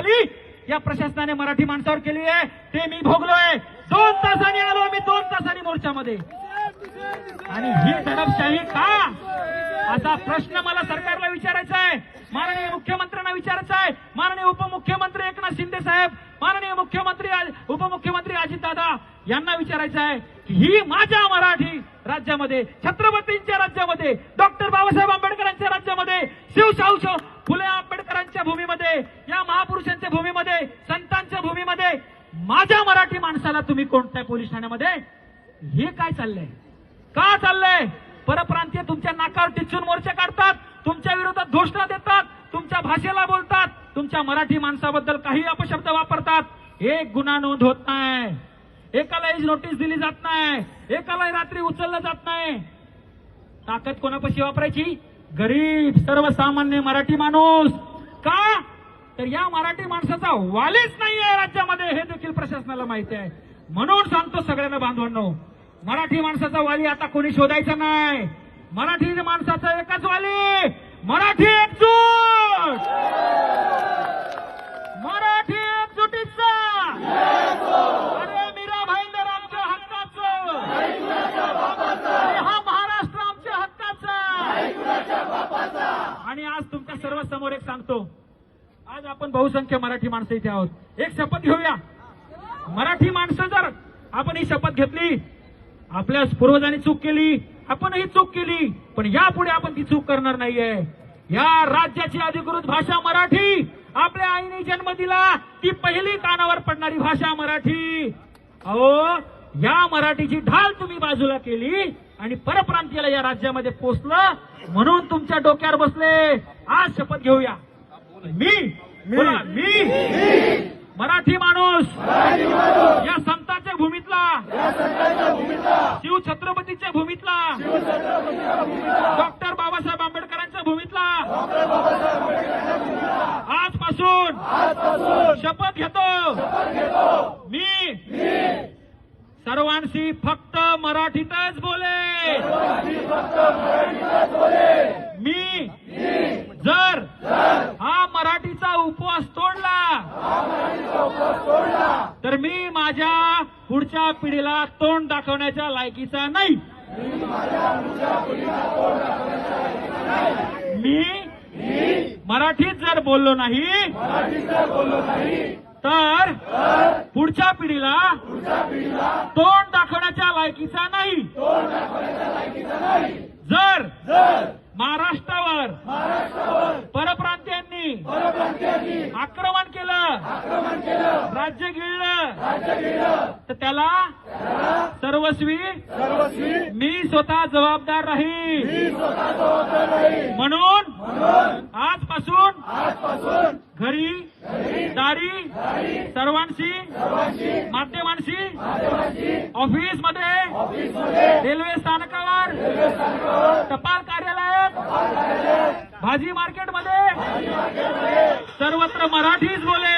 खाली. या प्रशासनाने मराठी माणसावर केली आहे. ते मी भोगलोय. दोन तासांनी आलो मी दोन तासांनी मोर्चामध्ये. आणि ही दडपशाही का? असा प्रश्न मला सरकारला विचारायचा आहे. माननीय मुख्यमंत्र्यांना विचारायचा आहे. माननीय उपमुख्यमंत्री एकनाथ शिंदे साहेब माननीय मुख्यमंत्री उपमुख्यमंत्री अजितदादा यांना विचारायचं आहे की ही माझ्या मराठी राज्यामध्ये छत्रपतींच्या राज्यामध्ये डॉक्टर बाबासाहेब आंबेडकरांच्या राज्यामध्ये शिवशाहू फुले आंबेडकर या महापुरुषांच्या भूमीमध्ये संतांच्या भूमीमध्ये माझ्या मराठी माणसाला तुम्ही कोणत्या पोलीस ठाण्यामध्ये? हे काय चाललंय? का चाललंय? परप्रांतीय तुमच्या नाकावर टिचून मोर्चे काढतात तुमच्या विरोधात घोषणा देतात तुमच्या भाषेला बोलतात तुमच्या मराठी माणसाबद्दल काही अपशब्द वापरतात. एक गुन्हा नोंद होत नाही. एकालाही नोटीस दिली जात नाही. एकालाही रात्री उचललं जात नाही. ताकद कोणापाशी वापरायची? गरीब सर्वसामान्य मराठी माणूस. का? तर या मराठी माणसाचा वालीच नाहीये राज्यामध्ये हे देखील प्रशासनाला माहिती आहे. म्हणून सांगतो सगळ्यांना बांधवांनो मराठी माणसाचा वाली आता कोणी शोधायचा नाही. मराठी माणसाचा एकच वाली मराठी एकजूट! मराठी एकजुटीचा! अरे मीरा भाईंदर आमच्या हक्काचं! हा महाराष्ट्र आमच्या हक्काचा! आणि आज तुमच्या सर्व समोर एक सांगतो आज आपण बहुसंख्य मराठी माणसं इथे आहोत. एक शपथ घेऊया. मराठी माणसं जर आपण ही शपथ घेतली आपल्या पूर्वजांनी चूक केली आपणही चूक केली पण यापुढे आपण ती चूक करणार नाहीये. या राज्याची अधिकृत भाषा मराठी. आपल्या आईने जन्म दिला ती पहिली कानावर पडणारी भाषा मराठी. अहो या मराठीची ढाल तुम्ही बाजूला केली आणि परप्रांतीला या राज्यामध्ये पोचलं म्हणून तुमच्या डोक्यावर बसले. आज शपथ घेऊया. मी मी. मराठी माणूस. या संतांच्या भूमीतला. शिव छत्रपतीच्या भूमीतला. डॉक्टर बाबासाहेब आंबेडकरांच्या भूमीतला. आजपासून शपथ घेतो. मी. सर्वांशी फक्त मराठीतच बोले मी जर हा मराठीचा उपवास तोडला तर मी माझ्या पुढच्या पिढीला तोंड दाखवण्याच्या लायकीचा नाही. मी मराठीत जर बोललो नाही तर पुढच्या पिढीला तोंड दाखवण्याच्या लायकीचा नाही. जर महाराष्ट्रावर राज्य गिळलं. तर त्याला सर्वस्वी मी स्वतः जबाबदार राहील म्हणून आजपासून घरी दारी सर्वांशी माध्यमांशी ऑफिसमध्ये रेल्वे स्थानकावर टपाल कार्यालयात भाजी मार्केटमध्ये सर्वत्र मराठीच बोले.